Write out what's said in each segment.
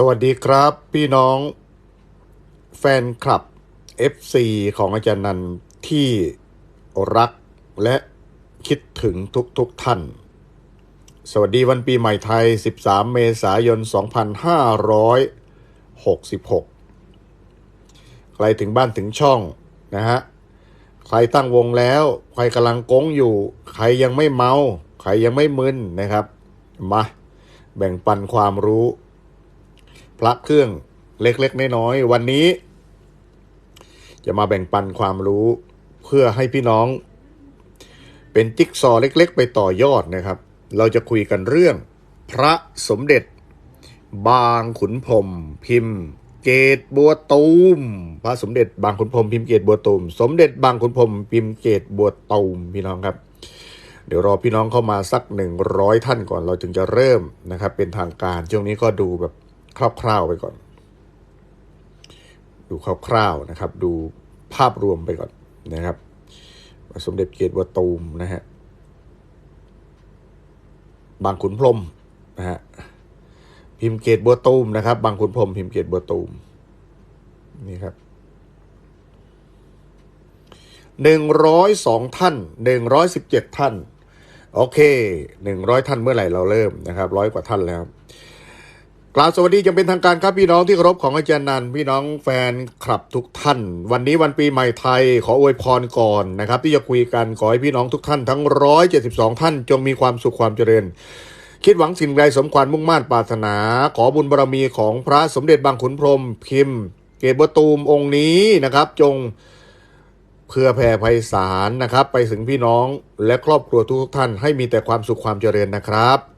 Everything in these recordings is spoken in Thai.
สวัสดีครับพี่น้องแฟนคลับ FC ของอาจารย์นันที่รักและคิดถึงทุกๆทท่าน สวัสดีวันปีใหม่ไทย 13 เมษายน 2566 ใครถึงบ้านถึงช่องนะฮะ ใครตั้งวงแล้ว ใครกำลังก้งอยู่ ใครยังไม่เมา ใครยังไม่มึนนะครับ มาแบ่งปันความรู้ พระเครื่องเล็กๆน้อยๆวันนี้ จะมาแบ่งปันความรู้เพื่อให้พี่น้อง เป็นจิ๊กซอเล็ก ๆ ไปต่อยอดนะครับ เราจะคุยกันเรื่อง พระสมเด็จ บางขุนพรมพิมพ์ เกตบัวตูม พระสมเด็จบางขุนพรมพิมพ์เกตบัวตูม สมเด็จบางขุนพรมพิมพ์เกตบัวตูมพี่น้องครับเดี๋ยวรอพี่น้องเข้ามาสักหนึ่งร้อยท่านก่อนเราจึงจะเริ่มนะครับ เป็นทางการช่วงนี้ก็ดูแบบ คร่าวๆไปก่อน ดูคร่าวๆนะครับ ดูภาพรวมไปก่อนนะครับ สมเด็จเกตวัตูมนะฮะบางขุนพรมนะฮะพิมพ์เกตบัวตูมนะครับ บางขุนพรมพิมพ์เกตบัวตูมนี่ครับหนึ่งร้อยสองท่านหนึ่งร้อยสิบเจ็ดท่าน โอเคหนึ่งร้อยท่านเมื่อไหร่เราเริ่มนะครับร้อยกว่าท่านแล้ว กล่าวสวัสดีจำเป็นทางการครับพี่น้องที่เคารพของอาจารย์นันพี่น้องแฟนคลับทุกท่าน วันนี้วันปีใหม่ไทยขออวยพรก่อนนะครับ ที่จะคุยกันขอให้พี่น้องทุกท่านทั้ง 172 ท่าน จงมีความสุขความเจริญ คิดหวังสิ่งใดสมความมุ่งมั่นปรารถนา ขอบุญบารมีของพระสมเด็จบางขุนพรหมพิมพ์ เกตบตูมองค์นี้นะครับ จงเพื่อแผ่ไพศาลนะครับ ไปถึงพี่น้องและครอบครัวทุกท่านให้มีแต่ความสุขความเจริญนะครับ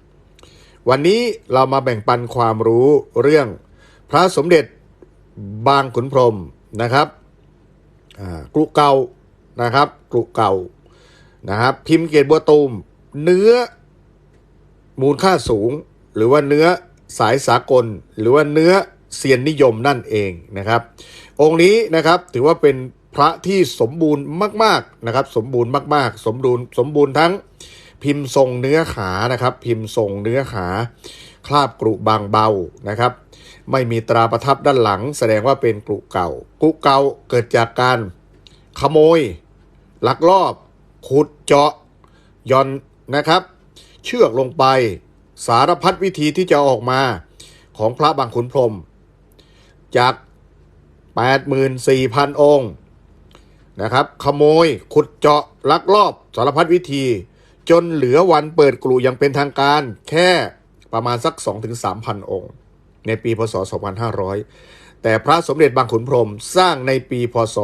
วันนี้เรามาแบ่งปันความรู้เรื่องพระสมเด็จบางขุนพรมนะครับกรุเก่านะครับกรุเก่านะครับ พิมพ์เกตบัวตูม เนื้อมูลค่าสูง หรือว่าเนื้อสายสากล หรือว่าเนื้อเซียนนิยมนั่นเองนะครับ องค์นี้นะครับถือว่าเป็นพระที่สมบูรณ์มาก ๆนะครับ สมบูรณ์มาก ๆ สมบูรณ์สมบูรณ์ทั้ง พิมพ์ทรงเนื้อขานะครับ พิมพ์ทรงเนื้อขา คราบกรุบางเบานะครับ ไม่มีตราประทับด้านหลัง แสดงว่าเป็นกรุเก่ากรุเก่าเกิดจากการขโมย ลักลอบ ขุดเจาะย่อนนะครับ เชือกลงไปสารพัดวิธีที่จะออกมาของพระบางขุนพรม จาก 84,000 องค์นะครับ ขโมยขุดเจาะลักลอบสารพัดวิธี จนเหลือวันเปิดกลุ่อย่างเป็นทางการแค่ประมาณสัก 2-3,000 องค์ ในปีพศ 2500 แต่พระสมเด็จบางขุนพรหมสร้างในปีพศ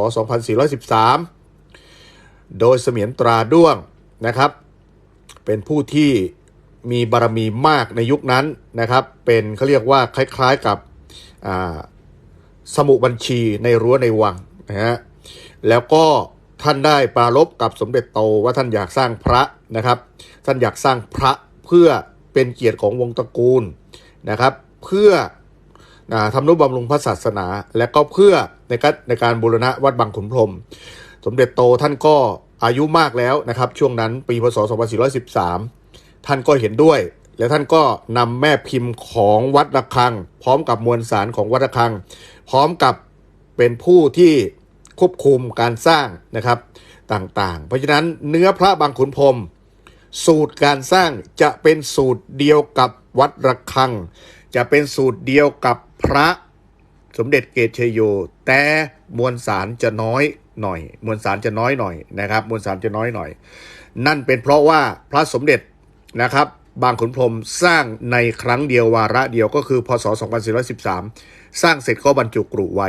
2413 โดยเสมียนตราด้วงนะครับ เป็นผู้ที่มีบารมีมากในยุคนั้นนะครับ เป็นเขาเรียกว่าคล้ายๆกับสมุบัญชีในรั้วในวังนะฮะแล้วก็ ท่านได้ปรารบกับสมเด็จโตว่าท่านอยากสร้างพระนะครับ ท่านอยากสร้างพระเพื่อเป็นเกียรติของวงตระกูลนะครับ เพื่อทำนุบำรุงพระศาสนา และก็เพื่อในการในการบูรณะวัดบางขุนพรม สมเด็จโตท่านก็อายุมากแล้วนะครับ ช่วงนั้นปีพศ 2413 ท่านก็เห็นด้วย และท่านก็นำแม่พิมพ์ของวัดระฆัง พร้อมกับมวลสารของวัดระฆัง พร้อมกับเป็นผู้ที่ ควบคุมการสร้างนะครับต่างๆ เพราะฉะนั้นเนื้อพระบางขุนพรมสูตรการสร้างจะเป็นสูตรเดียวกับวัดระฆัง จะเป็นสูตรเดียวกับพระสมเด็จเกตเชยโย แต่มวลสารจะน้อยหน่อย มวลสารจะน้อยหน่อยนะครับ มวลสารจะน้อยหน่อย นั่นเป็นเพราะว่าพระสมเด็จนะครับบางขุนพรมสร้างในครั้งเดียววาระเดียวก็คือพศ 2413 สร้างเสร็จก็บรรจุกรุไว้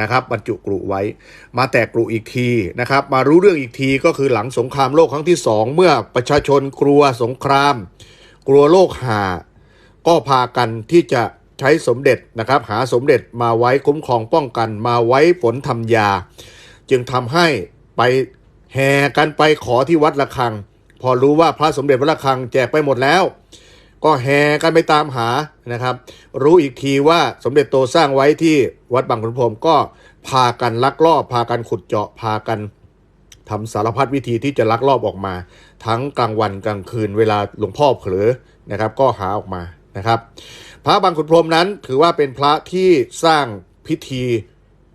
นะครับบรรจุกรุไว้ มาแตกกรุอีกทีนะครับ มารู้เรื่องอีกทีก็คือหลังสงครามโลกครั้งที่สองเมื่อประชาชนกลัวสงคราม กลัวโลกหา ก็พากันที่จะใช้สมเด็จนะครับ หาสมเด็จมาไว้คุ้มครองป้องกัน มาไว้ฝนทำยา จึงทำให้ไปแห่กันไปขอที่วัดระฆัง พอรู้ว่าพระสมเด็จวัดระฆังแจกไปหมดแล้ว ก็แห่กันไปตามหานะครับ รู้อีกทีว่าสมเด็จโตสร้างไว้ที่วัดบางขุนพรหมก็พากันลักลอบ พากันขุดเจาะพากันทำสารพัดวิธีที่จะลักลอบออกมา ทั้งกลางวันกลางคืนเวลาหลวงพ่อเผลอนะครับ ก็หาออกมานะครับ พระบางขุนพรหมนั้นถือว่าเป็นพระที่สร้างพิธี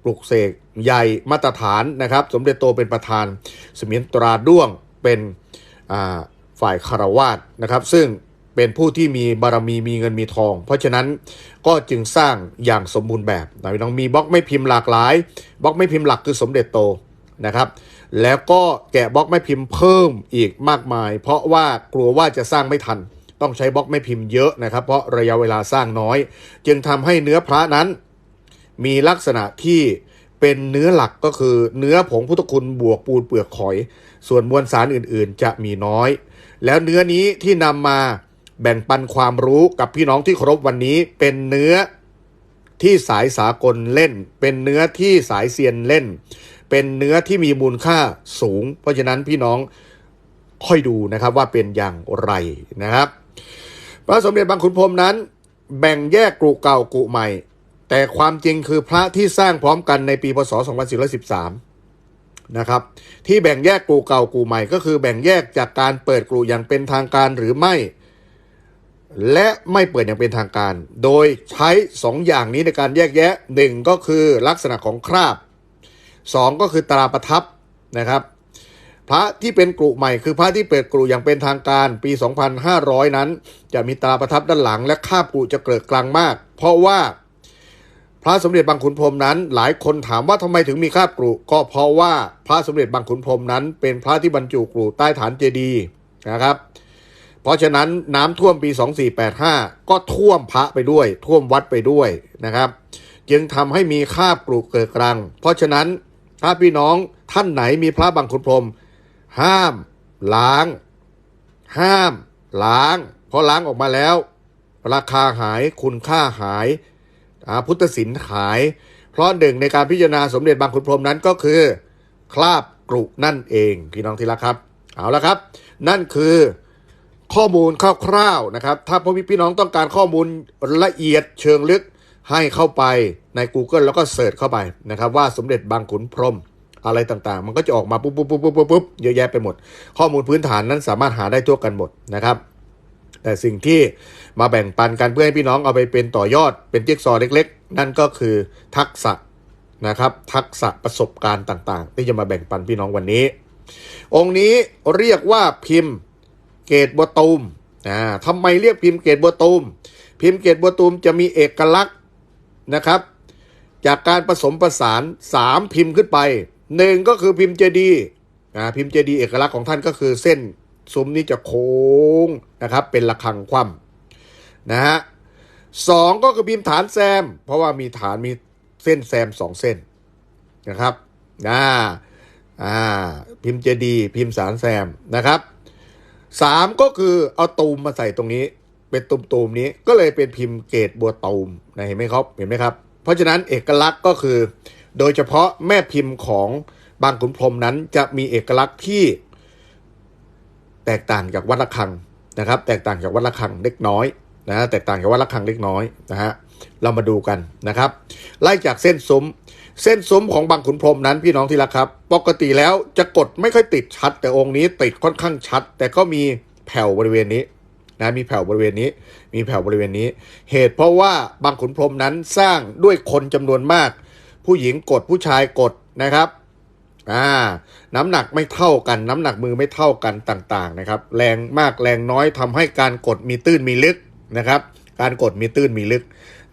ปลุกเสกใหญ่มาตรฐานนะครับ สมเด็จโตเป็นประธาน เสมียนตราด้วงเป็นฝ่ายคารวาสนะครับ ซึ่ง เป็นผู้ที่มีบารมีมีเงินมีทอง เพราะฉะนั้นก็จึงสร้างอย่างสมบูรณ์แบบนะพี่น้องมีบล็อกไม่พิมพ์หลากหลายบล็อกไม่พิมพ์หลักคือสมเด็จโตนะครับ แล้วก็แกะบล็อกไม่พิมพ์เพิ่มอีกมากมาย เพราะว่ากลัวว่าจะสร้างไม่ทัน ต้องใช้บล็อกไม่พิมพ์เยอะนะครับ เพราะระยะเวลาสร้างน้อย จึงทำให้เนื้อพระนั้น มีลักษณะที่เป็นเนื้อหลักก็คือเนื้อผงพุทธคุณบวกปูนเปลือกหอย ส่วนมวลสารอื่นๆ จะมีน้อย แล้วเนื้อนี้ที่นำมา แบ่งปันความรู้กับพี่น้องที่เคารพวันนี้เป็นเนื้อที่สายสากลเล่น เป็นเนื้อที่สายเซียนเล่น เป็นเนื้อที่มีมูลค่าสูง เพราะฉะนั้นพี่น้องค่อยดูนะครับว่าเป็นอย่างไรนะครับ พระสมเด็จบางขุนพรมนั้น แบ่งแยกกรุเก่ากรุใหม่ แต่ความจริงคือพระที่สร้างพร้อมกันในปีพศ 2413 นะครับ ที่แบ่งแยกกรุเก่ากรุใหม่ก็คือแบ่งแยกจากการเปิดกรุอย่างเป็นทางการหรือไม่ และไม่เปิดอย่างเป็นทางการ โดยใช้สองอย่างนี้ในการแยกแยะหนึ่งก็คือลักษณะของคราบสองก็คือตราประทับนะครับ พระที่เป็นกรุใหม่คือพระที่เปิดกรุอย่างเป็นทางการปี 2500 นั้น จะมีตราประทับด้านหลัง และคาบกรุจะเกิดกลางมาก เพราะว่าพระสมเด็จบางขุนพรมนั้น หลายคนถามว่าทำไมถึงมีคาบกรุก็เพราะว่าพระสมเด็จบางขุนพรมนั้น เป็นพระที่บรรจุกรุใต้ฐานเจดีย์นะครับ เพราะฉะนั้นน้ำท่วมปี 2485 ก็ท่วมพระไปด้วย ท่วมวัดไปด้วยนะครับ จึงทำให้มีคาบกรุเกิดกลางเพราะฉะนั้นถ้าพี่น้องท่านไหนมีพระบางขุนพรม ห้าม ล้าง ห้าม ล้างเพราะล้างออกมาแล้ว ราคาหายคุณค่าหายาพุทธศิลป์หาย เพราะหนึ่งในการพิจารณาสมเด็จบางขุนพรมนั้นก็คือ คราบกรุนั่นเองพี่น้องที่รักครับ เอาละครับ นั่นคือ ข้อมูลคร่าวๆนะครับ ถ้าพ่อพี่น้องต้องการข้อมูลละเอียดเชิงลึกให้เข้าไปใน Google แล้วก็เสิร์ชเข้าไปนะครับว่าสมเด็จบางขุนพรหมอะไรต่างๆ มันก็จะออกมาปุ๊บปุ๊บปุ๊บปุ๊บปุ๊บเยอะแยะไปหมด ข้อมูลพื้นฐานนั้นสามารถหาได้ทั่วกันหมดนะครับ แต่สิ่งที่มาแบ่งปันกันเพื่อให้พี่น้องเอาไปเป็นต่อยอดเป็นจิ๊กซอว์เล็ก ๆ นั่นก็คือทักษะนะครับทักษะประสบการณ์ต่างๆ ที่จะมาแบ่งปันพี่น้องวันนี้ องค์นี้เรียกว่าพิมพ์ เกตบัวตูมอ่าทำไมเรียกพิมพ์เกตบัวตูม พิมพ์เกตบัวตูมจะมีเอกลักษณ์นะครับ จากการผสมประสานสามพิมพ์ขึ้นไปหนึ่งก็คือพิมพ์เจดีอ่าพิมพ์เจดีเอกลักษณ์ของท่านก็คือเส้นซุ้มนี้จะโค้งนะครับ เป็นระฆังคว่ำนะฮะสองก็คือพิมพ์ฐานแซม เพราะว่ามีฐานมีเส้นแซมสองเส้นนะครับอ่าอ่าพิมพ์เจดี พิมพ์สารแซมนะครับ สามก็คือเอาตูมมาใส่ตรงนี้ เป็นตุ่มนี้ก็เลยเป็นพิมพ์เกตบัวตูมนะเห็นไหมครับเห็นไหมครับ เพราะฉะนั้นเอกลักษณ์ก็คือ โดยเฉพาะแม่พิมพ์ของบางขุนพรมนั้นจะมีเอกลักษณ์ที่แตกต่างจากวัดระฆังนะครับ แตกต่างจากวัดระฆังเล็กน้อยนะฮะแตกต่างจากวัดระฆังเล็กน้อยนะฮะเรามาดูกันนะครับ ไล่จากเส้นซุ้ม เส้นซุ้มของบางขุนพรหมนั้นพี่น้องที่รักครับ ปกติแล้วจะกดไม่ค่อยติดชัด แต่องค์นี้ติดค่อนข้างชัด แต่ก็มีแผ่วบริเวณนี้นะมีแผ่วบริเวณนี้ มีแผ่วบริเวณนี้ เหตุเพราะว่าบางขุนพรหมนั้นสร้างด้วยคนจำนวนมาก ผู้หญิงกดผู้ชายกดนะครับอ่าน้ำหนักไม่เท่ากัน น้ำหนักมือไม่เท่ากันต่างๆนะครับ แรงมากแรงน้อยทำให้การกดมีตื้นมีลึกนะครับ การกดมีตื้นมีลึก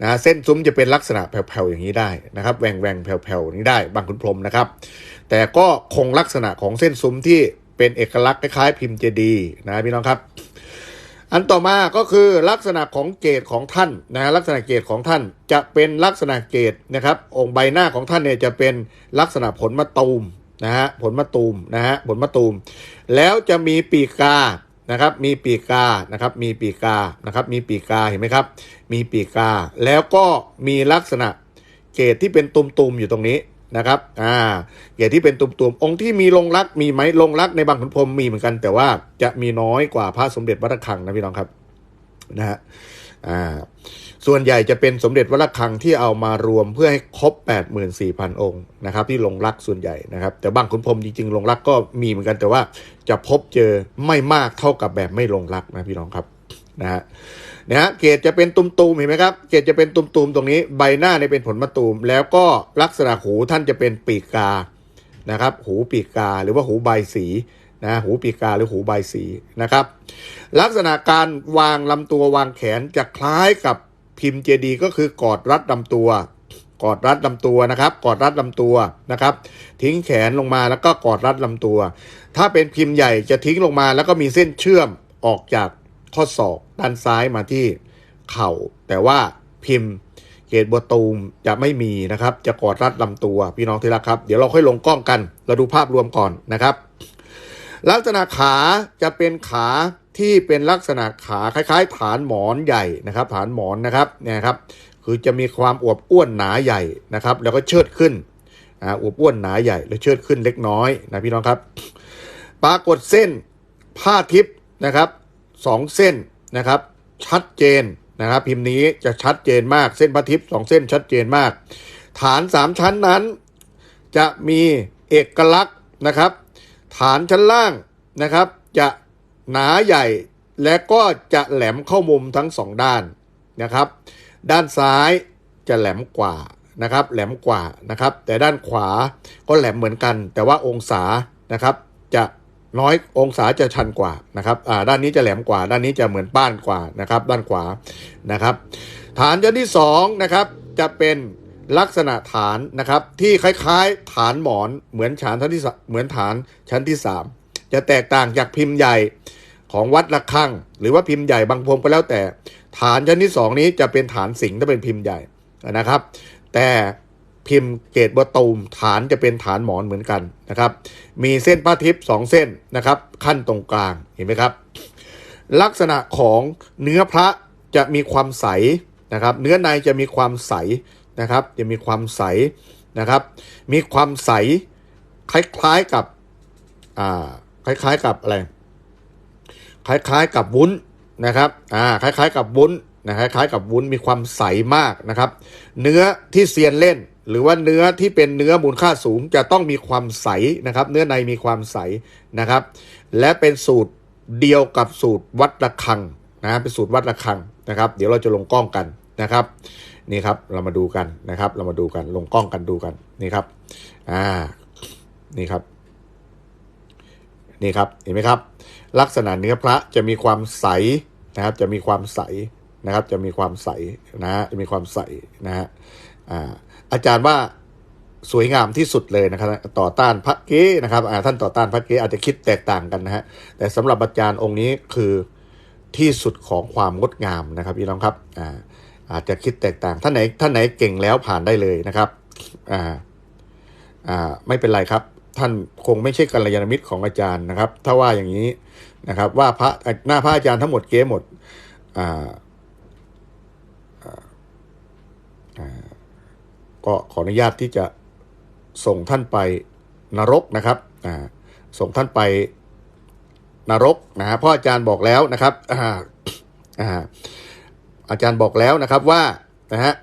นะเส้นซุ้มจะเป็นลักษณะแผ่วๆอย่างนี้ได้นะครับแหว่งแหว่งแผ่วๆนี้ได้บางขุนพรมนะครับ แต่ก็คงลักษณะของเส้นซุ้มที่เป็นเอกลักษณ์คล้ายๆพิมพ์เจดีย์นะพี่น้องครับ อันต่อมาก็คือลักษณะของเกตของท่านนะลักษณะเกตของท่านจะเป็นลักษณะเกตนะครับ องค์ใบหน้าของท่านเนี่ยจะเป็นลักษณะผลมะตูมนะฮะผลมะตูมนะฮะผลมะตูม แล้วจะมีปีกกา นะครับมีปีกานะครับมีปีกานะครับมีปีกาเห็นไหมครับ มีปีกา แล้วก็มีลักษณะเกตที่เป็นตุ่มๆอยู่ตรงนี้นะครับอ่าเกตที่เป็นตุ่มๆองค์ที่มีลงรักมีไหมลงรักในบางขุนพรหมมีเหมือนกัน แต่ว่าจะมีน้อยกว่าพระสมเด็จวัดระฆังนะพี่น้องครับนะฮะ อ่าส่วนใหญ่จะเป็นสมเด็จวัดระฆังที่เอามารวมเพื่อให้ครบ 84,000 องค์นะครับ ที่ลงรักส่วนใหญ่นะครับ แต่บางขุนพรมจริงๆลงรักก็มีเหมือนกันแต่ว่าจะพบเจอไม่มากเท่ากับแบบไม่ลงรักนะพี่น้องครับนะฮะนะฮะเกรดจะเป็นตุ่มๆเห็นไหมครับ เกรดจะเป็นตุ่มๆตรงนี้ใบหน้าเนี่ยเป็นผลมะตูม แล้วก็ลักษณะหูท่านจะเป็นปีกกานะครับ หูปีกกาหรือว่าหูใบสี นะหูปีกาหรือหูใบสีนะครับ ลักษณะการวางลำตัววางแขนจะคล้ายกับพิมพ์เจดีก็คือกอดรัดลำตัว กอดรัดลำตัวนะครับ กอดรัดลำตัวนะครับ ทิ้งแขนลงมาแล้วก็กอดรัดลำตัว ถ้าเป็นพิมพ์ใหญ่จะทิ้งลงมาแล้วก็มีเส้นเชื่อมออกจากข้อศอกด้านซ้ายมาที่เข่า แต่ว่าพิมพ์เกตบัวตูมจะไม่มีนะครับ จะกอดรัดลำตัวพี่น้องที่รักครับ เดี๋ยวเราค่อยลงกล้องกัน เราดูภาพรวมก่อนนะครับ ลักษณะขาจะเป็นขาที่เป็นลักษณะขาคล้าย ๆ ฐานหมอนใหญ่นะครับ ฐานหมอนนะครับเนี่ยครับคือจะมีความอวบอ้วนหนาใหญ่นะครับ แล้วก็เชิดขึ้นอ่าอวบอ้วนหนาใหญ่แล้วเชิดขึ้นเล็กน้อยนะพี่น้องครับ ปรากฏเส้นผ้าทิพย์นะครับสองเส้นนะครับ ชัดเจนนะครับ พิมพ์นี้จะชัดเจนมากเส้นผ้าทิพย์สองเส้นชัดเจนมาก ฐานสามชั้นนั้น จะมีเอกลักษณ์นะครับ ฐานชั้นล่างนะครับ จะหนาใหญ่และก็จะแหลมเข้ามุมทั้งสองด้านนะครับ ด้านซ้ายจะแหลมกว่านะครับ แหลมกว่านะครับ แต่ด้านขวาก็แหลมเหมือนกัน แต่ว่าองศานะครับ จะน้อยองศาจะชันกว่านะครับอ่าด้านนี้จะแหลมกว่า ด้านนี้จะเหมือนป้านกว่านะครับ ด้านขวานะครับ ฐานชั้นที่สองนะครับจะเป็น ลักษณะฐานนะครับ ที่คล้ายๆ ฐานหมอนเหมือนฐานชั้นที่เหมือนฐานชั้นที่สามจะแตกต่างจากพิมพ์ใหญ่ของวัดระฆังหรือว่าพิมพ์ใหญ่บางพรมก็แล้วแต่ ฐานชั้นที่สองนี้จะเป็นฐานสิงห์ถ้าเป็นพิมพ์ใหญ่นะครับ แต่พิมพ์เกตบัวตูมฐานจะเป็นฐานหมอนเหมือนกันนะครับ มีเส้นผ้าทิพย์สองเส้นนะครับ ขั้นตรงกลางเห็นไหมครับ ลักษณะของเนื้อพระจะมีความใสนะครับ เนื้อในจะมีความใส นะครับจะมีความใสนะครับ มีความใสคล้ายๆกับอ่าคล้ายๆกับอะไรคล้ายๆกับวุ้นนะครับอ่าคล้ายๆ กับวุ้นนะคล้ายๆกับวุ้นมีความใสมากนะครับ เนื้อที่เซียนเล่น หรือว่าเนื้อที่เป็นเนื้อมูลค่าสูงจะต้องมีความใสนะครับ เนื้อในมีความใสนะครับ และเป็นสูตรเดียวกับสูตรวัดระฆังนะเป็นสูตรวัดระฆังนะครับ เดี๋ยวเราจะลงกล้องกันนะครับ นี่ครับเรามาดูกันนะครับ เรามาดูกันลงกล้องกันดูกันนี่ครับอ่านี่ครับ นี่ครับเห็นไหมครับ ลักษณะเนื้อพระจะมีความใสนะครับ จะมีความใสนะครับ จะมีความใสนะฮะจะมีความใสนะฮะอ่าอาจารย์ว่าสวยงามที่สุดเลยนะครับ ต่อต้านพระเก้นะครับท่านต่อต้านพระเก้อาจจะคิดแตกต่างกันนะฮะแต่สำหรับอาจารย์องค์นี้คือที่สุดของความงดงามนะครับพี่น้องครับอ่า อาจจะคิดแตกต่างท่านไหนท่านไหนเก่งแล้วผ่านได้เลยนะครับอ่าอ่าไม่เป็นไรครับ ท่านคงไม่ใช่กัลยาณมิตรของอาจารย์นะครับ ถ้าว่าอย่างนี้นะครับ ว่าพระหน้าพระอาจารย์ทั้งหมดเก๊หมดอ่าก็ขออนุญาตที่จะส่งท่านไปนรกนะครับอ่าส่งท่านไปนรกนะฮะพราะอาจารย์บอกแล้วนะครับ อาจารย์บอกแล้วนะครับว่านะฮะ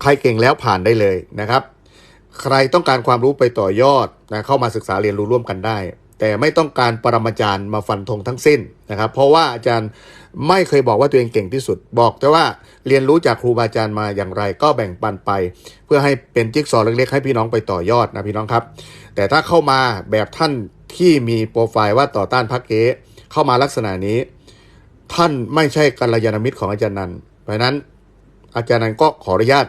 ใครเก่งแล้วผ่านได้เลยนะครับ ใครต้องการความรู้ไปต่อยอดนะเข้ามาศึกษาเรียนรู้ร่วมกันได้ แต่ไม่ต้องการปรมาจารย์มาฟันธงทั้งสิ้นนะครับ เพราะว่าอาจารย์ไม่เคยบอกว่าตัวเองเก่งที่สุด บอกแต่ว่าเรียนรู้จากครูบาอาจารย์มาอย่างไร ก็แบ่งปันไป เพื่อให้เป็นจิ๊กซอว์เล็กๆให้พี่น้องไปต่อยอดนะพี่น้องครับ แต่ถ้าเข้ามาแบบท่านที่มีโปรไฟล์ว่าต่อต้านพรรคเก๊เข้ามาลักษณะนี้ ท่านไม่ใช่กัลยาณมิตรของอาจารย์นันเพราะนั้นอาจารย์นันก็ขออนุญาต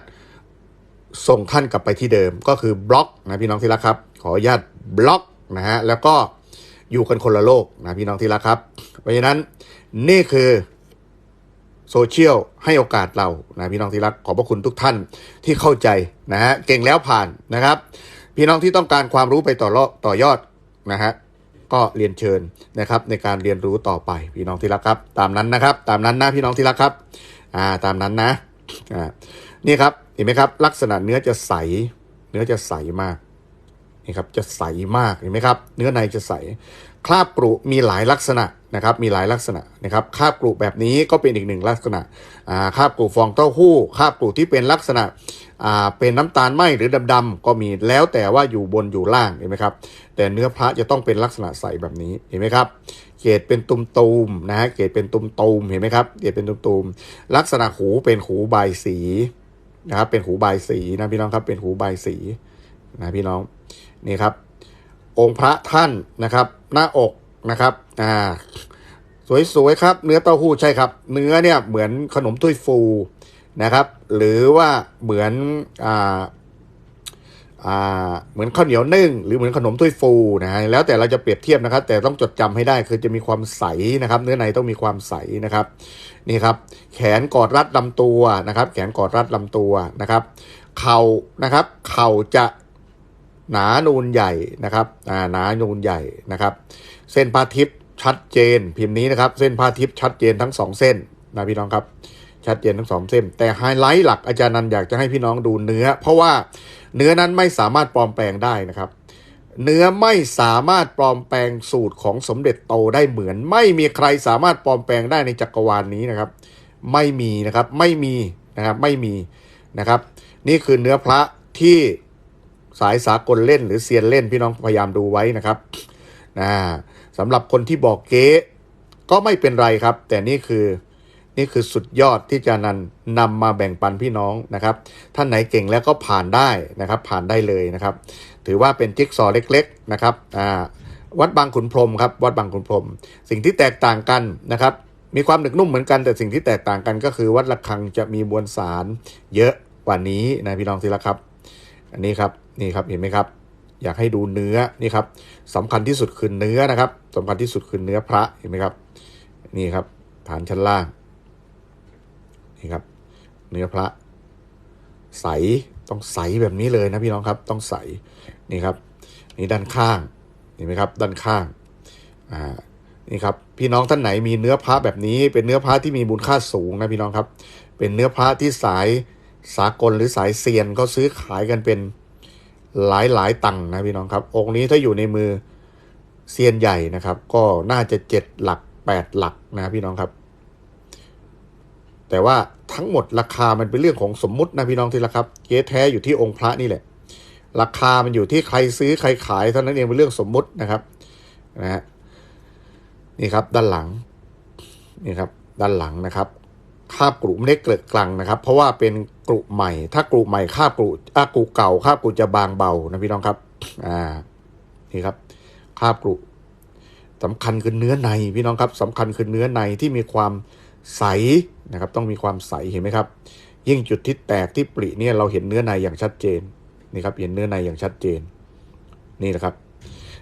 ส่งท่านกลับไปที่เดิมก็คือบล็อกนะพี่น้องที่รักครับ ขออนุญาตบล็อกนะฮะแล้วก็อยู่กันคนละโลกนะพี่น้องที่รักครับ เพราะฉะนั้นนี่คือโซเชียลให้โอกาสเรานะพี่น้องที่รักขอบพระคุณทุกท่านที่เข้าใจนะฮะเก่งแล้วผ่านนะครับ พี่น้องที่ต้องการความรู้ไปต่อรอต่อยอดนะฮะ ก็เรียนเชิญนะครับในการเรียนรู้ต่อไปพี่น้องที่รักครับ ตามนั้นนะครับ ตามนั้นนะพี่น้องที่รักครับอ่าตามนั้นนะอ่านี่ครับเห็นไหมครับ ลักษณะเนื้อจะใส เนื้อจะใสมากนี่ครับจะใสมากเห็นไหมครับ เนื้อในจะใสคราบกรุมีหลายลักษณะนะครับ มีหลายลักษณะนะครับคราบกรุแบบนี้ก็เป็นอีกหนึ่งลักษณะอ่าคราบกรุฟองเต้าหู้คราบกรุที่เป็นลักษณะ เป็นน้ำตาลไหมหรือดำๆก็มีแล้วแต่ว่าอยู่บนอยู่ล่างเห็นไหมครับ แต่เนื้อพระจะต้องเป็นลักษณะใสแบบนี้เห็นไหมครับ เกรดเป็นตุมตูมๆนะฮะเกรดเป็นตุมตูมๆเห็นไหมครับเกรดเป็นตุมตูมๆลักษณะหูเป็นหูใบสีนะครับเป็นหูใบสีนะพี่น้องครับเป็นหูใบสีนะพี่น้องนี่ครับ องค์พระท่านนะครับ หน้าอกนะครับอ่าสวยๆครับ เนื้อเต้าหู้ใช่ครับ เนื้อเนี่ยเหมือนขนมถ้วยฟู นะครับ หรือว่าเหมือนอ่าอ่าเหมือนข้าวเหนียวนึ่ง หรือเหมือนขนมถ้วยฟูนะฮะแล้วแต่เราจะเปรียบเทียบนะครับ แต่ต้องจดจำให้ได้คือจะมีความใสนะครับ เนื้อในต้องมีความใสนะครับนี่ครับ แขนกอดรัดลำตัวนะครับ แขนกอดรัดลำตัวนะครับ เข่านะครับ เข่าจะหนานูนใหญ่นะครับอ่าหนานูนใหญ่นะครับ เส้นผ้าทิพย์ชัดเจน พิมพ์นี้นะครับ เส้นผ้าทิพย์ชัดเจนทั้งสองเส้นนะพี่น้องครับ ชัดเจนทั้งสองเส้น แต่ไฮไลท์หลักอาจารย์นันอยากจะให้พี่น้องดูเนื้อ เพราะว่าเนื้อนั้นไม่สามารถปลอมแปลงได้นะครับ เนื้อไม่สามารถปลอมแปลงสูตรของสมเด็จโตได้เหมือน ไม่มีใครสามารถปลอมแปลงได้ในจักรวาลนนี้นะครับ ไม่มีนะครับไม่มีนะครับไม่มีนะครับ นี่คือเนื้อพระที่สายสากลเล่น หรือเซียนเล่นพี่น้องพยายามดูไว้นะครับนะสำหรับคนที่บอกเก๊ก็ไม่เป็นไรครับ แต่นี่คือ นี่คือสุดยอดที่จะนันนำมาแบ่งปันพี่น้องนะครับ ท่านไหนเก่งแล้วก็ผ่านได้นะครับ ผ่านได้เลยนะครับ ถือว่าเป็นจิ๊กซอว์เล็กๆนะครับอ่าวัดบางขุนพรมครับวัดบางขุนพรม สิ่งที่แตกต่างกันนะครับ มีความหนึกนุ่มเหมือนกันแต่สิ่งที่แตกต่างกันก็คือวัดระฆังจะมีมวลสารเยอะกว่านี้นะพี่น้องทีละครับ อันนี้ครับนี่ครับเห็นไหมครับ อยากให้ดูเนื้อนี่ครับสำคัญที่สุดคือเนื้อนะครับสำคัญที่สุดคือเนื้อพระเห็นไหมครับ นี่ครับฐานชั้นล่าง นี่ครับ เนื้อพระ ใสต้องใสแบบนี้เลยนะพี่น้องครับต้องใสนี่ครับ นี่ด้านข้างเห็นไหมครับ ด้านข้างอ่านี่ครับพี่น้องท่านไหนมีเนื้อพระแบบนี้ เป็นเนื้อพระที่มีมูลค่าสูงนะพี่น้องครับ เป็นเนื้อพระที่สายสากลหรือสายเซียนเขาซื้อขายกันเป็นหลายหลายตังค์นะพี่น้องครับ องค์นี้ถ้าอยู่ในมือเซียนใหญ่นะครับ ก็น่าจะเจ็ดหลักแปดหลักนะพี่น้องครับ แต่ว่าทั้งหมดราคามันเป็นเรื่องของสมมุตินะพี่น้องที่ละครับเก๊แท้อยู่ที่องค์พระนี่แหละ ราคามันอยู่ที่ใครซื้อใครขายเท่านั้นเองเป็นเรื่องสมมุตินะครับนะฮะนี่ครับด้านหลังนี่ครับด้านหลังนะครับคาบกรุไม่ได้เกิดกลังนะครับ เพราะว่าเป็นกรุใหม่ ถ้ากรุใหม่คาบกรุอ่ากรุเก่าคาบกรุจะบางเบานะพี่น้องครับอ่านี่ครับคาบกรุสำคัญคือเนื้อในพี่น้องครับสำคัญคือเนื้อในที่มีความ ใสนะครับต้องมีความใสเห็นไหมครับ ยิ่งจุดที่แตกที่ปริเนี่ยเราเห็นเนื้อในอย่างชัดเจนนี่ครับเห็นเนื้อในอย่างชัดเจนนี่นะครับ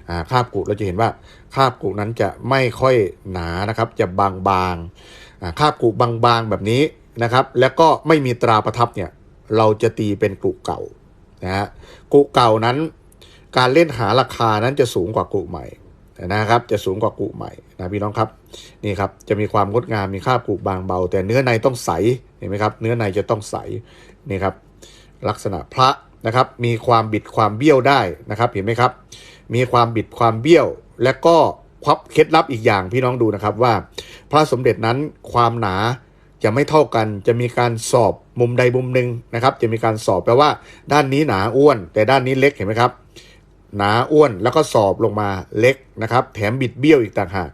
อ่าคาบกุเราจะเห็นว่าคาบกุนั้นจะไม่ค่อยหนานะครับ จะบางๆอ่าคาบกุบางๆแบบนี้นะครับ แล้วก็ไม่มีตราประทับเนี่ยเราจะตีเป็นกุเก่านะฮะกุเก่านั้น การเล่นหาราคานั้นจะสูงกว่ากุใหม่ นะครับ จะสูงกว่ากุใหม่นะพี่น้องครับนี่ครับจะมีความงดงามมีคาบกุบางเบา แต่เนื้อในต้องใสเห็นไหมครับ เนื้อในจะต้องใสนี่ครับ ลักษณะพระนะครับ มีความบิดความเบี้ยวได้นะครับ เห็นไหมครับ มีความบิดความเบี้ยว และก็ความเคล็ดลับอีกอย่างพี่น้องดูนะครับว่า พระสมเด็จนั้นความหนาจะไม่เท่ากันจะมีการสอบมุมใดมุมหนึ่งนะครับ จะมีการสอบแปลว่า ด้านนี้หนาอ้วน แต่ด้านนี้เล็กเห็นไหมครับ หนาอ้วนแล้วก็สอบลงมาเล็กนะครับ แถมบิดเบี้ยวอีกต่างหาก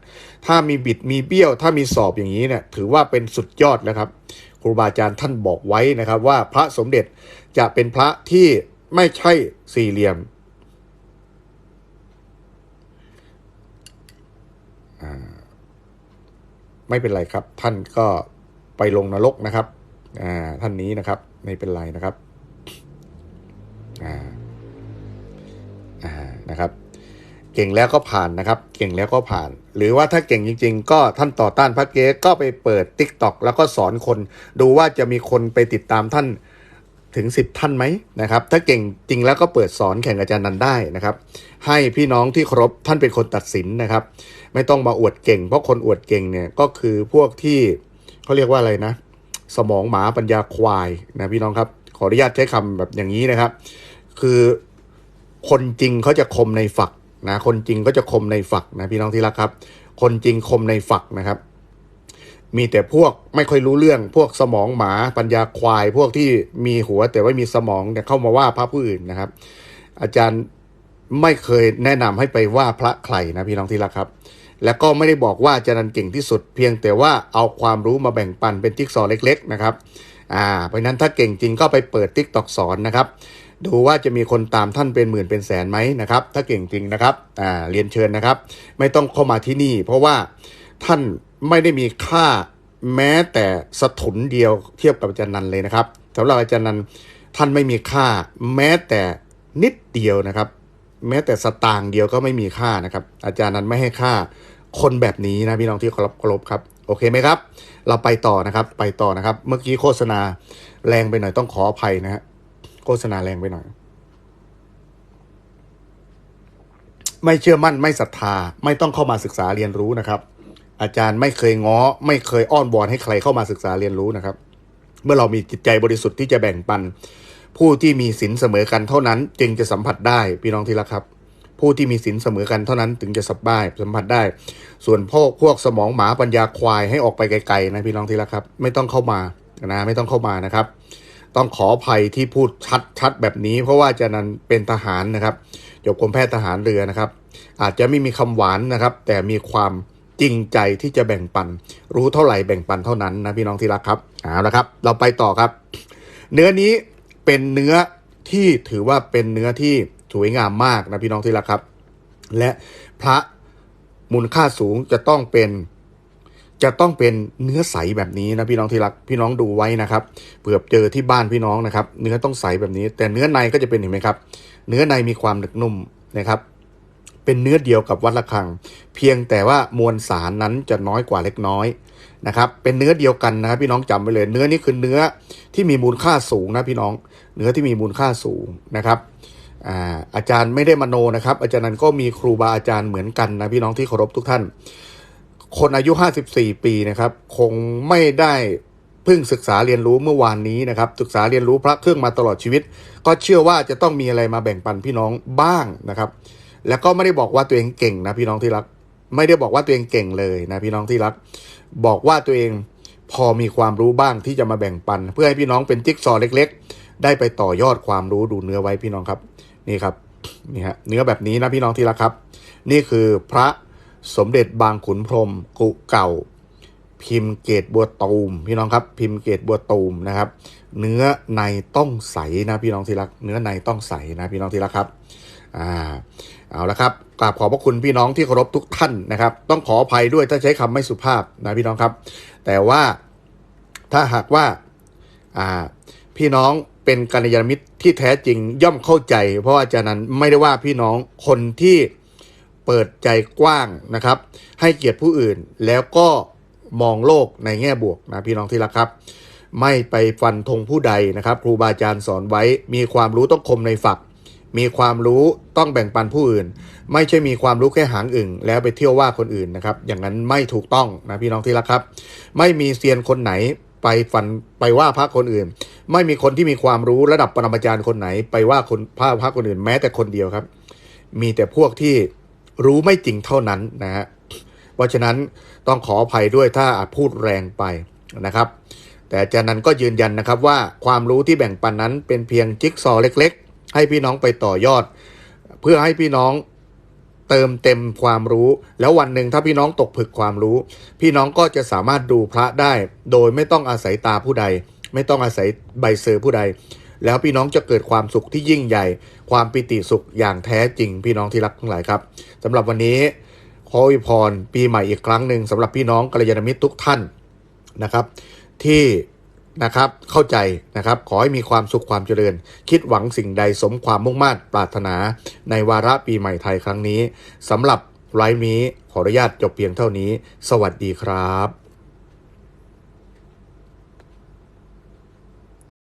ถ้ามีบิดมีเบี้ยว ถ้ามีสอบอย่างนี้เนี่ยถือว่าเป็นสุดยอดแล้วครับครูบาอาจารย์ท่านบอกไว้นะครับ ว่าพระสมเด็จจะเป็นพระที่ไม่ใช่สี่เหลี่ยมไม่เป็นไรครับ ท่านก็ไปลงนรกนะครับอ่าท่านนี้นะครับ ไม่เป็นไรนะครับ เก่งแล้วก็ผ่านนะครับ เก่งแล้วก็ผ่าน หรือว่าถ้าเก่งจริง ๆ ก็ท่านต่อต้านพระเก๊ก็ไปเปิด t ิ k t o k แล้วก็สอนคน ดูว่าจะมีคนไปติดตามท่านถึง 10 ท่านไหมนะครับ ถ้าเก่งจริงแล้วก็เปิดสอนแข่งอาจารย์นันได้นะครับ ให้พี่น้องที่ครพท่านเป็นคนตัดสินนะครับ ไม่ต้องมาอวดเก่ง เพราะคนอวดเก่งเนี่ยก็คือพวกที่เขาเรียกว่าอะไรนะ สมองหมาปัญญาควายนะพี่น้องครับ ขออนุญาตใช้คำแบบอย่างนี้นะครับ คือคนจริงเขาจะคมในฝัก นะคนจริงก็จะคมในฝักนะพี่น้องที่รักครับ คนจริงคมในฝักนะครับ มีแต่พวกไม่ค่อยรู้เรื่องพวกสมองหมาปัญญาควาย พวกที่มีหัวแต่ว่ามีสมองเนี่ยเข้ามาว่าพระผู้อื่นนะครับ อาจารย์ไม่เคยแนะนำให้ไปว่าพระใครนะพี่น้องที่รักครับ แล้วก็ไม่ได้บอกว่าอาจารย์นันเก่งที่สุด เพียงแต่ว่าเอาความรู้มาแบ่งปันเป็นจิ๊กซอเล็ก ๆ นะครับอ่าเพราะฉะนั้นถ้าเก่งจริงก็ไปเปิดติ๊กตอกสอนนะครับ ดูว่าจะมีคนตามท่านเป็นหมื่นเป็นแสนไหมนะครับ ถ้าเก่งจริงนะครับอ่าเรียนเชิญนะครับ ไม่ต้องเข้ามาที่นี่ เพราะว่าท่านไม่ได้มีค่าแม้แต่สถุนเดียวเทียบกับอาจารย์นันเลยนะครับสำหรับอาจารย์นันท่านไม่มีค่าแม้แต่นิดเดียวนะครับ แม้แต่สตางค์เดียวก็ไม่มีค่านะครับ อาจารย์นั้นไม่ให้ค่าคนแบบนี้นะพี่น้องที่เคารพเคารพครับโอเคไหมครับ เราไปต่อนะครับ ไปต่อนะครับ เมื่อกี้โฆษณาแรงไปหน่อยต้องขออภัยนะฮะ โฆษณาแรงไปหน่อย ไม่เชื่อมั่นไม่ศรัทธา ไม่ต้องเข้ามาศึกษาเรียนรู้นะครับ อาจารย์ไม่เคยง้อ ไม่เคยอ้อนวอนให้ใครเข้ามาศึกษาเรียนรู้นะครับ เมื่อเรามีจิตใจบริสุทธิ์ที่จะแบ่งปัน ผู้ที่มีศีลเสมอกันเท่านั้น จึงจะสัมผัสได้พี่น้องที่รักครับผู้ที่มีศีลเสมอกันเท่านั้นถึงจะสัมผัสสัมผัสได้ ส่วนพวกพวกสมองหมาปัญญาควายให้ออกไปไกลๆนะพี่น้องที่รักครับ ไม่ต้องเข้ามานะไม่ต้องเข้ามานะครับ ต้องขออภัยที่พูดชัดชัดแบบนี้ เพราะว่าจะนั้นเป็นทหารนะครับจบกรมแพทย์ทหารเรือนะครับ อาจจะไม่มีคำหวานนะครับ แต่มีความจริงใจที่จะแบ่งปัน รู้เท่าไหร่แบ่งปันเท่านั้นนะพี่น้องที่รักครับเอาละครับ เราไปต่อครับ เนื้อนี้เป็นเนื้อที่ถือว่าเป็นเนื้อที่สวยงามมากนะพี่น้องที่รักครับ และพระมูลค่าสูงจะต้องเป็น จะต้องเป็นเนื้อใสแบบนี้นะพี่น้องที่รักพี่น้องดูไว้นะครับเผื่อเจอที่บ้านพี่น้องนะครับ เนื้อต้องใสแบบนี้ แต่เนื้อในก็จะเป็นเห็นไหมครับ เนื้อในมีความหนึบนุ่มนะครับ เป็นเนื้อเดียวกับวัดระฆัง เพียงแต่ว่ามวลสารนั้นจะน้อยกว่าเล็กน้อยนะครับ เป็นเนื้อเดียวกันนะครับพี่น้องจำไว้เลย เนื้อนี้คือเนื้อที่มีมูลค่าสูงนะพี่น้อง เนื้อที่มีมูลค่าสูงนะครับอาอาจารย์ไม่ได้มโนนะครับ อาจารย์นั้นก็มีครูบาอาจารย์เหมือนกันนะพี่น้องที่เคารพทุกท่าน คนอายุ 54 ปีนะครับ คงไม่ได้เพิ่งศึกษาเรียนรู้เมื่อวานนี้นะครับ ศึกษาเรียนรู้พระเครื่องมาตลอดชีวิต ก็เชื่อว่าจะต้องมีอะไรมาแบ่งปันพี่น้องบ้างนะครับ แล้วก็ไม่ได้บอกว่าตัวเองเก่งนะพี่น้องที่รัก ไม่ได้บอกว่าตัวเองเก่งเลยนะพี่น้องที่รัก บอกว่าตัวเองพอมีความรู้บ้างที่จะมาแบ่งปัน เพื่อให้พี่น้องเป็นจิ๊กซอว์เล็ก ๆ ได้ไปต่อยอดความรู้ดูเนื้อไว้พี่น้องครับ นี่ครับนี่ฮะเนื้อแบบนี้นะพี่น้องที่รักครับ นี่คือพระ สมเด็จบางขุนพรมกุเก่า พิมพ์เกตบัวตูมพี่น้องครับ พิมพ์เกตบัวตูมนะครับ เนื้อในต้องใสนะพี่น้องที่รัก เนื้อในต้องใสนะพี่น้องที่รักครับอ่าเอาละครับกราบขอบพระคุณพี่น้องที่เคารพทุกท่านนะครับ ต้องขออภัยด้วยถ้าใช้คำไม่สุภาพนะพี่น้องครับ แต่ว่าถ้าหากว่าอ่าพี่น้องเป็นกัลยาณมิตรที่แท้จริงย่อมเข้าใจ เพราะว่าอาจารย์นั้นไม่ได้ว่าพี่น้องคนที่ เปิดใจกว้างนะครับ ให้เกียรติผู้อื่นแล้วก็มองโลกในแง่บวกนะพี่น้องที่รักครับ ไม่ไปฟันธงผู้ใดนะครับ ครูบาอาจารย์สอนไว้มีความรู้ต้องคมในฝัก มีความรู้ต้องแบ่งปันผู้อื่น ไม่ใช่มีความรู้แค่หางอึ่ง แล้วไปเที่ยวว่าคนอื่นนะครับ อย่างนั้นไม่ถูกต้องนะพี่น้องที่รักครับ ไม่มีเซียนคนไหนไปฟันไปว่าพระคนอื่น ไม่มีคนที่มีความรู้ระดับปรมาจารย์คนไหน ไปว่าคนพระพระคนอื่นแม้แต่คนเดียวครับ มีแต่พวกที่ รู้ไม่จริงเท่านั้นนะฮะเพราะฉะนั้นต้องขออภัยด้วยถ้าอาจพูดแรงไปนะครับ แต่อาจารย์นันก็ยืนยันนะครับว่าความรู้ที่แบ่งปันนั้นเป็นเพียงจิ๊กซอเล็ก ๆ ให้พี่น้องไปต่อยอด เพื่อให้พี่น้องเติมเต็มความรู้ แล้ววันหนึ่งถ้าพี่น้องตกผลึกความรู้ พี่น้องก็จะสามารถดูพระได้ โดยไม่ต้องอาศัยตาผู้ใด ไม่ต้องอาศัยใบเซอร์ผู้ใด แล้วพี่น้องจะเกิดความสุขที่ยิ่งใหญ่ ความปิติสุขอย่างแท้จริง พี่น้องที่รักทั้งหลายครับสำหรับวันนี้ขออวยพรปีใหม่อีกครั้งหนึ่งสำหรับพี่น้องกัลยาณมิตรทุกท่านนะครับ ที่นะครับเข้าใจนะครับขอให้มีความสุขความเจริญ คิดหวังสิ่งใดสมความมุ่งมา่ปรารถนา ในวาระปีใหม่ไทยครั้งนี้สำหรับไลฟ์นี้ขออนุญาตจบเพียงเท่านี้ สวัสดีครับ